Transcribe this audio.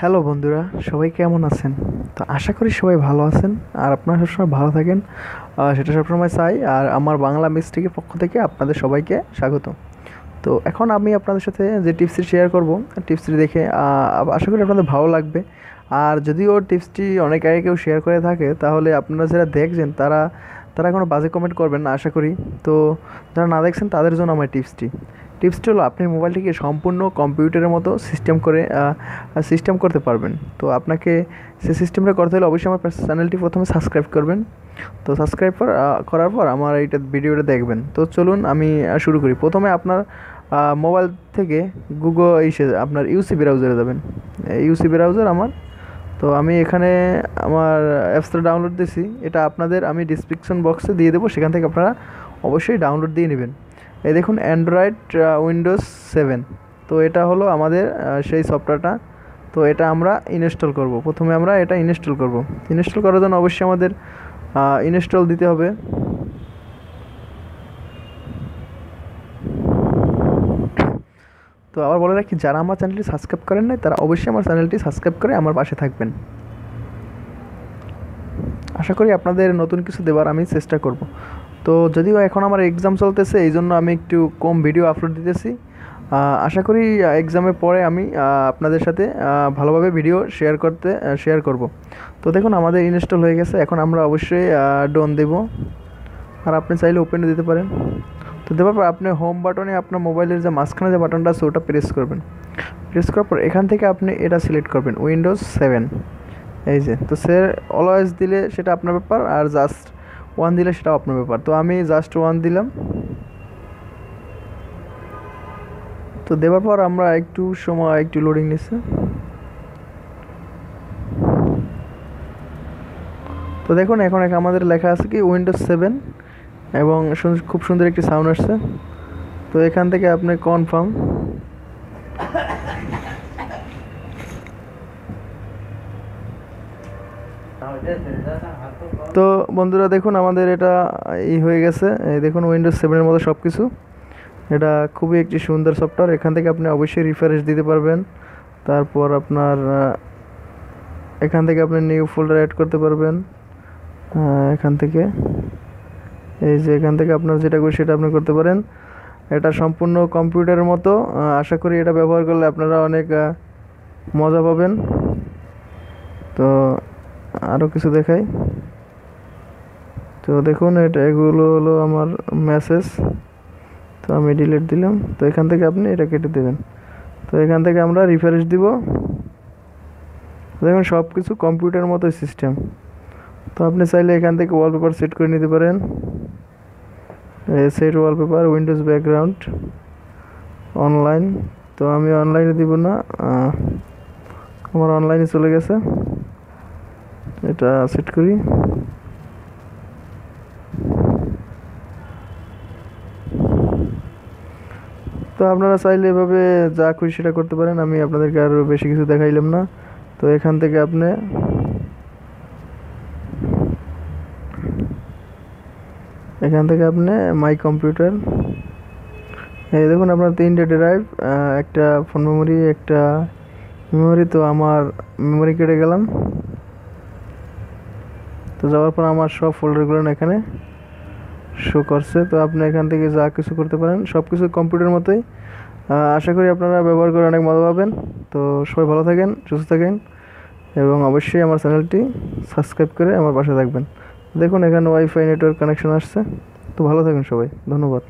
Hello বন্ধুরা, সবাই কেমন আছেন? তো আশা করি সবাই ভালো আছেন, আর আপনারা সবসময় ভালো থাকেন সেটা সবসময় চাই, আর আমার বাংলা মিস্টিকের পক্ষ থেকে আপনাদের সবাইকে স্বাগত। তো এখন আমি আপনাদের সাথে যে টিপসটি শেয়ার করব, টিপসটি দেখে আশা করি আপনাদের ভালো লাগবে। আর যদিও টিপসটি অনেক আগে কেউ শেয়ার করে থাকে, তাহলে আপনারা যারা দেখছেন, তারা তারা কোনো বাজে কমেন্ট করবেন না, আশা করি। তো যারা না দেখছেন, তাদের জন্য আমার টিপসটি। টিপসটি হলো আপনি মোবাইলটিকে সম্পূর্ণ কম্পিউটারের মতো সিস্টেম করে সিস্টেম করতে পারবেন। তো আপনাকে সে সিস্টেমটা করতে হলে অবশ্যই আমার চ্যানেলটি প্রথমে সাবস্ক্রাইব করবেন। তো সাবস্ক্রাইব করার পর আমার এইটা ভিডিওটা দেখবেন। তো চলুন আমি শুরু করি। প্রথমে আপনার মোবাইল থেকে গুগল ইসে আপনার ইউসি ব্রাউজারে যাবেন। ইউসি ব্রাউজার আমার। তো আমি এখানে আমার অ্যাপসটা ডাউনলোড দিয়েছি এটা আপনাদের আমি ডিসক্রিপশন বক্সে দিয়ে দেবো। সেখান থেকে আপনারা অবশ্যই ডাউনলোড দিয়ে নেবেন। এই দেখুন অ্যান্ড্রয়েড উইন্ডোজ সেভেন তো এটা হলো আমাদের সেই সফটওয়্যারটা তো এটা আমরা ইনস্টল করব। প্রথমে আমরা এটা ইনস্টল করব। ইনস্টল করার জন্য অবশ্যই আমাদের ইনস্টল দিতে হবে। তো আবার বলে রাখি, যারা আমার চ্যানেলটি সাবস্ক্রাইব করেন নাই, তারা অবশ্যই আমার চ্যানেলটি সাবস্ক্রাইব করে আমার পাশে থাকবেন। আশা করি আপনাদের নতুন কিছু দেওয়ার আমি চেষ্টা করব। তো যদিও এখন আমার এক্সাম চলতেছে এই জন্য আমি একটু কম ভিডিও আপলোড দিতেছি। আশা করি এক্সামের পরে আমি আপনাদের সাথে ভালোভাবে ভিডিও শেয়ার করতে শেয়ার করব। তো দেখুন, আমাদের ইনস্টল হয়ে গেছে। এখন আমরা অবশ্যই ডোন দেব। আর আপনি চাইলে ওপেনও দিতে পারেন। তো দেওয়ার আপনি হোম বাটনে আপনার মোবাইলের যে মাঝখানে যে বাটনটা আছে, ওটা প্রেস করবেন। প্রেস করার পর এখান থেকে আপনি এটা সিলেক্ট করবেন উইন্ডোজ সেভেন এই যে, তো সে অলওয়েজ দিলে সেটা আপনার ব্যাপার, আর জাস্ট ওয়ান দিলে সেটা আপনার ব্যাপার। তো আমি জাস্ট ওয়ান দিলাম। তো দেওয়ার পর আমরা একটু সময়, একটু লোডিং নিচ্ছে। তো দেখুন, এখন এক- আমাদের লেখা আছে কি উইন্ডোজ সেভেন এবং খুব সুন্দর একটি সাউন্ড আসছে। তো এখান থেকে আপনি কনফার্ম তো বন্ধুরা দেখুন, আমাদের এটা এই হয়ে গেছে। দেখুন উইন্ডোজ সেভেনের মতো সব কিছু এটা খুবই একটি সুন্দর সফটওয়্যার এখান থেকে আপনি অবশ্যই রিফ্রেশ দিতে পারবেন। তারপর আপনার এখান থেকে আপনি নিউ ফোল্ডার অ্যাড করতে পারবেন। এখান থেকে। এই যে এখান থেকে আপনার যেটা করি সেটা আপনি করতে পারেন। এটা সম্পূর্ণ কম্পিউটারের মতো। আশা করি এটা ব্যবহার করলে আপনারা অনেক মজা পাবেন। তো আরও কিছু দেখাই। তো দেখুন, এটা এগুলো হলো আমার মেসেজ তো আমি ডিলিট দিলাম। তো এখান থেকে আপনি এটা কেটে দেবেন। তো এখান থেকে আমরা রিফ্রেশ দিব। দেখুন সব কিছু কম্পিউটার মতো সিস্টেম তো আপনি চাইলে এখান থেকে ওয়ালপেপার সেট করে নিতে পারেন। Set wallpaper Windows background online তো আমি অনলাইনে দিব না। আমার অনলাইনে চলে গেছে। এটা সেট করি। তো আপনারা চাইলে এভাবে যা খুশি সেটা করতে পারেন, আমি আপনাদেরকে আরও বেশি কিছু দেখাইলাম না। তো এখান থেকে আপনি এখান থেকে আপনি মাই কম্পিউটার এই দেখুন, আপনার তিনটে ড্রাইভ একটা ফোন মেমোরি একটা মেমোরি তো আমার মেমোরি কেটে গেলাম। তো যাওয়ার পর আমার সব ফোল্ডারগুলো এখানে শো করছে। তো আপনি এখান থেকে যা কিছু করতে পারেন, সব কিছু কম্পিউটার মতোই। আশা করি আপনারা ব্যবহার করে অনেক মজা পাবেন। তো সবাই ভালো থাকেন, সুস্থ থাকেন এবং অবশ্যই আমার চ্যানেলটি সাবস্ক্রাইব করে আমার পাশে থাকবেন। দেখুন এখানে ওয়াইফাই নেটওয়ার্ক কানেকশন আসছে। তো ভালো থাকেন সবাই। ধন্যবাদ।